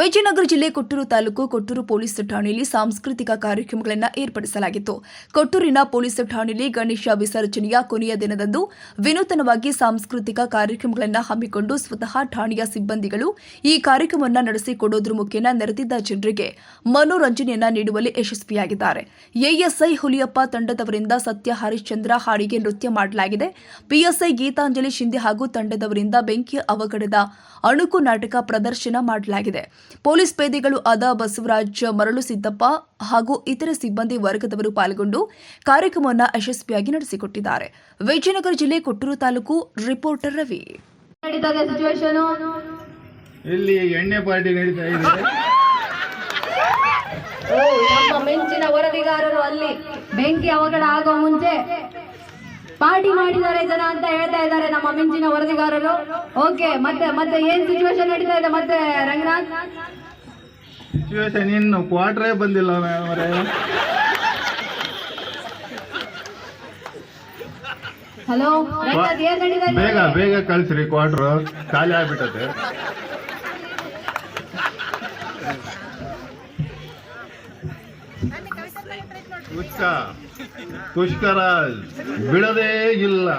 ವಿಜಯನಗರ ಜಿಲ್ಲೆ ಕೊಟ್ಟೂರು ತಾಲೂಕು ಕೊಟ್ಟೂರು ಪೊಲೀಸ್ ಠಾಣೆಯಲ್ಲಿ ಸಾಂಸ್ಕೃತಿಕ ಕಾರ್ಯಕ್ರಮಗಳನ್ನು ಏರ್ಪಡಿಸಲಾಗಿತ್ತು. ಕೊಟ್ಟೂರಿನ ಪೊಲೀಸ್ ಠಾಣೆಯಲ್ಲಿ ಗಣೇಶ ವಿಸರ್ಜನೆಯ ಕೊನೆಯ ದಿನದಂದು ವಿನೂತನವಾಗಿ ಸಾಂಸ್ಕೃತಿಕ ಕಾರ್ಯಕ್ರಮಗಳನ್ನು ಹಮ್ಮಿಕೊಂಡು ಸ್ವತಃ ಠಾಣೆಯ ಸಿಬ್ಬಂದಿಗಳು ಈ ಕಾರ್ಯಕ್ರಮವನ್ನು ನಡೆಸಿಕೊಡೋದ್ರ ಮುಖೇನ ನೆರೆದಿದ್ದ ಜನರಿಗೆ ಮನೋರಂಜನೆಯನ್ನ ನೀಡುವಲ್ಲಿ ಯಶಸ್ವಿಯಾಗಿದ್ದಾರೆ. ಎಎಸ್ಐ ಹುಲಿಯಪ್ಪ ತಂಡದವರಿಂದ ಸತ್ಯ ಹರಿಶ್ಚಂದ್ರ ಹಾಡಿಗೆ ನೃತ್ಯ ಮಾಡಲಾಗಿದೆ. ಪಿಎಸ್ಐ ಗೀತಾಂಜಲಿ ಶಿಂದೆ ಹಾಗೂ ತಂಡದವರಿಂದ ಬೆಂಕಿ ಅವಘಡದ ಅಣುಕು ನಾಟಕ ಪ್ರದರ್ಶನ ಮಾಡಲಾಗಿದೆ. ಪೊಲೀಸ್ ಪೇದೆಗಳು ಅದ ಬಸವರಾಜ್ ಮರಳು ಸಿದ್ದಪ್ಪ ಹಾಗೂ ಇತರ ಸಿಬ್ಬಂದಿ ವರ್ಗದವರು ಪಾಲ್ಗೊಂಡು ಕಾರ್ಯಕ್ರಮವನ್ನು ಯಶಸ್ವಿಯಾಗಿ ನಡೆಸಿಕೊಟ್ಟಿದ್ದಾರೆ. ವಿಜಯನಗರ ಜಿಲ್ಲೆ ಕೊಟ್ಟೂರು ತಾಲೂಕು ರಿಪೋರ್ಟರ್ ರವಿ. ಇಲ್ಲಿ ಎಣ್ಣೆ ಪಾರ್ಟಿ ನಡೀತಾ ಇದೆ. ಓ ನಮ್ಮ ಮೆಂಚಿನ ವರದಿಗಾರರು ಅಲ್ಲಿ ಬೆಂಕಿ ಅವಘಡ ಆಗೋ ಮುಂಚೆ ಪಾರ್ಟಿ ಮಾಡಿದ್ದಾರೆ ಜನ ಅಂತ ಹೇಳ್ತಾ ನಮ್ಮ ಮಿಂಚಿನ ವರದಿಗಾರರು. ಓಕೆ ಮತ್ತೆ ಮತ್ತೆ ಏನ್ ಸಿಚುವೇಶನ್ ನಡೀತಾ ಇದೆ ಮತ್ತೆ ರಂಗನಾಥ್? ಸಿಚುವೇಶನ್ ಇನ್ನು ಕ್ವಾರ್ಟ್ರೇ ಬಂದಿಲ್ಲ ಹಲೋ ರಂಗನಾಥ್ ಏನ್ ನಡೀತಾ ಇದೆ? ಬೇಗ ಬೇಗ ಕಳ್ಸ್ರಿ ಕ್ವಾರ್ಟ್ರು ಖಾಲಿ ಆಗ್ಬಿಟ್ಟತೆ ಉಚ್ಚ ಪುಷ್ಕರಾಜ್ ಬಿಡದೇ ಇಲ್ಲ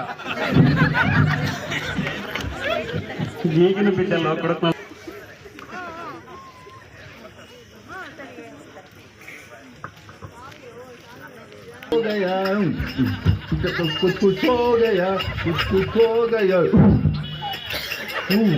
ಈಗಿನ ಬಿಟ್ಟಲ್ಲ ಕೊಡಕ್ हो गया कुछ कुछ हो गया कुछ कुछ हो गया हम्म।